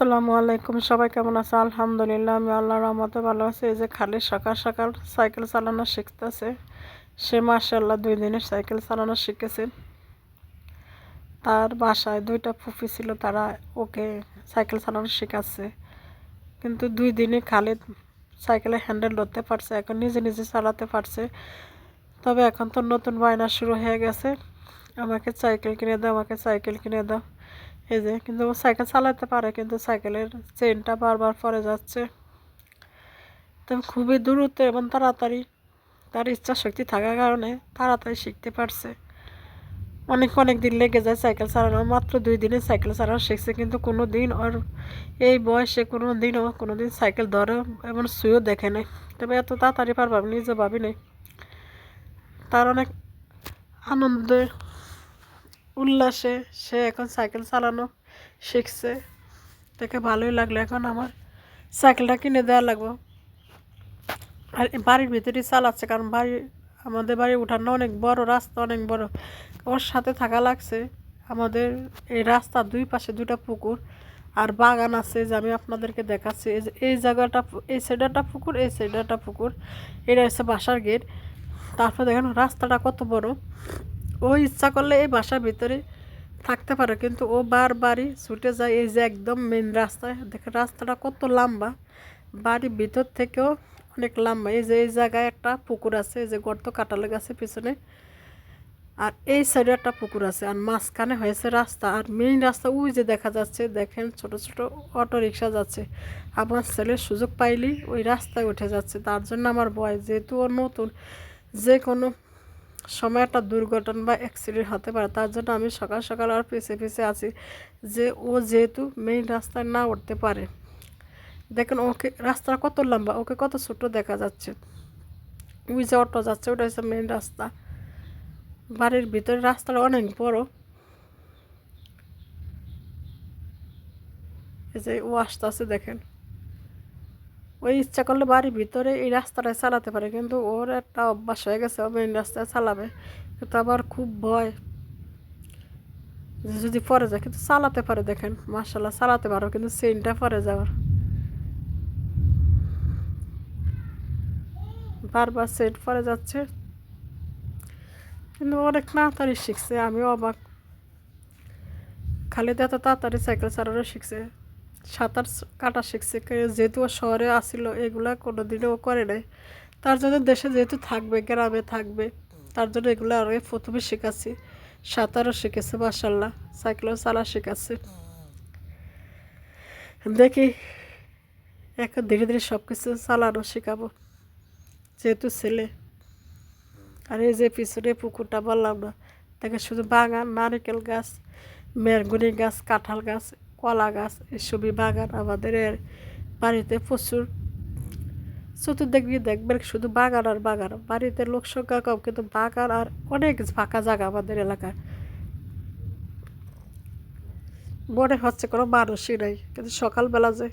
আসসালামু আলাইকুম, সবাই কেমন আছে? আলহামদুলিল্লাহ, আমি আল্লাহর রহমতে ভালো আছি। এই যে খালি সকাল সকাল সাইকেল চালানো শিখতেছে। সে মাসাল্লাহ দুই দিনের সাইকেল চালানো শিখেছে। তার বাসায় দুইটা ফুফি ছিল, তারা ওকে সাইকেল চালানো শেখাচ্ছে। কিন্তু দুই দিনে খালি সাইকেলে হ্যান্ডেল ধরতে পারছে, এখন নিজে নিজে চালাতে পারছে। তবে এখন তো নতুন বায়না শুরু হয়ে গেছে। আমাকে সাইকেল কিনে দাও, আমাকে সাইকেল কিনে দাও। এই যে, কিন্তু ও সাইকেল চালাতে পারে, কিন্তু সাইকেলের চেনটা বারবার পরে যাচ্ছে। তো খুবই দ্রুত এবং তাড়াতাড়ি তার ইচ্ছা শক্তি থাকার কারণে তাড়াতাড়ি শিখতে পারছে। অনেক অনেক দিন লেগে যায় সাইকেল চালানো মাত্র দুই দিনে সাইকেল চালানো শিখছে, কিন্তু কোনো দিন ওর এই বয়সে কোনো দিনও কোনো দিন সাইকেল ধরে এমন শুয়েও দেখে নেই। তবে এত তাড়াতাড়ি পারব নিজে ভাবি নেই তার অনেক আনন্দে উল্লাসে সে এখন সাইকেল চালানো শিখছে। দেখে ভালোই লাগল এখন আমার সাইকেলটা কিনে দেওয়া লাগবো। আর বাড়ির ভিতরেই চালাচ্ছে, কারণ বাড়ি, আমাদের বাড়ি উঠানো অনেক বড়, রাস্তা অনেক বড়। ওর সাথে থাকা লাগছে। আমাদের এই রাস্তার দুই পাশে দুটা পুকুর আর বাগান আছে যে আমি আপনাদেরকে দেখাচ্ছি। এই যে এই জায়গাটা এই সাইডে একটা পুকুর, এই সাইডে একটা পুকুর। এটা হচ্ছে বাসার গেট। তারপর দেখেন রাস্তাটা কত বড়। ও ইচ্ছা করলে এই বাসার ভিতরে থাকতে পারে, কিন্তু ও বারবারই ছুটে যায়। এই যে একদম মেন রাস্তায় দেখে রাস্তাটা কত লম্বা। বাড়ির ভিতর থেকেও অনেক লম্বা। এই যে এই জায়গায় একটা পুকুর আছে, এই যে গর্ত কাটালে গেছে পিছনে। আর এই সাইডে একটা পুকুর আছে, আর মাঝখানে হয়েছে রাস্তা। আর মেইন রাস্তা ওই যে দেখা যাচ্ছে, দেখেন ছোট ছোট অটো রিক্সা যাচ্ছে। আমার ছেলের সুযোগ পাইলেই ওই রাস্তায় উঠে যাচ্ছে। তার জন্য আমার ভয় যেহেতু ও নতুন, যে কোনো সময় একটা দুর্ঘটনা বা অ্যাক্সিডেন্ট হতে পারে, তার জন্য আমি সকাল সকাল আর পিছিয়ে পিছিয়ে আছি যে ও যেহেতু মেইন রাস্তায় না উঠতে পারে। দেখেন ওকে রাস্তা কত লম্বা, ওকে কত ছোট দেখা যাচ্ছে। ওই যে অটো যাচ্ছে, ওটা হচ্ছে মেইন রাস্তা। বাড়ির ভিতরে রাস্তাটা অনেক বড়। এই যে ও আসতে আসতে দেখেন। ওই ইচ্ছা করলে বাড়ির ভিতরে এই রাস্তাটায় চালাতে পারে, কিন্তু ওর একটা অভ্যাস হয়ে গেছে, ও মেন রাস্তায় চালাবে। কিন্তু আবার খুব ভয় যদি পরে যায়, কিন্তু চালাতে পারে দেখেন মার্শাল্লাহ চালাতে পারো, কিন্তু চেনটা পরে যাওয়ার। বারবার সেট পরে যাচ্ছে। কিন্তু অনেক তাড়াতাড়ি শিখছে আমিও অবাক। খালি এত তাড়াতাড়ি সাইকেল চালানো শিখছে। সাঁতার কাটা শিখছে। যেহেতু ও শহরে আসিল, এগুলা কোনো দিনও করে নাই। তার জন্য দেশে যেহেতু থাকবে, গ্রামে থাকবে, তার জন্য এগুলো আরও প্রথমে শেখাচ্ছি। সাঁতারও শিখেছে মার্শাল্লাহ সাইকেলও চালা শেখাচ্ছে। দেখি, এখন ধীরে ধীরে সব কিছু চালানো শেখাবো। যেহেতু ছেলে। আর এই যে পিছনে পুকুরটা বললাম না দেখে শুধু বাগান, নারিকেল গাছ মেরগুনি গাছ, কাঁঠাল গাছ কলা গাছ এসবই বাগান আমাদের বাড়িতে প্রচুর। চতুর্দিক দেখবেন শুধু বাগান আর বাগান। বাড়িতে লোক সংখ্যা কম, কিন্তু বাগান আর অনেক ফাঁকা জায়গা আমাদের এলাকায়। মনে হচ্ছে কোনো মানুষই নাই, কিন্তু সকালবেলা যে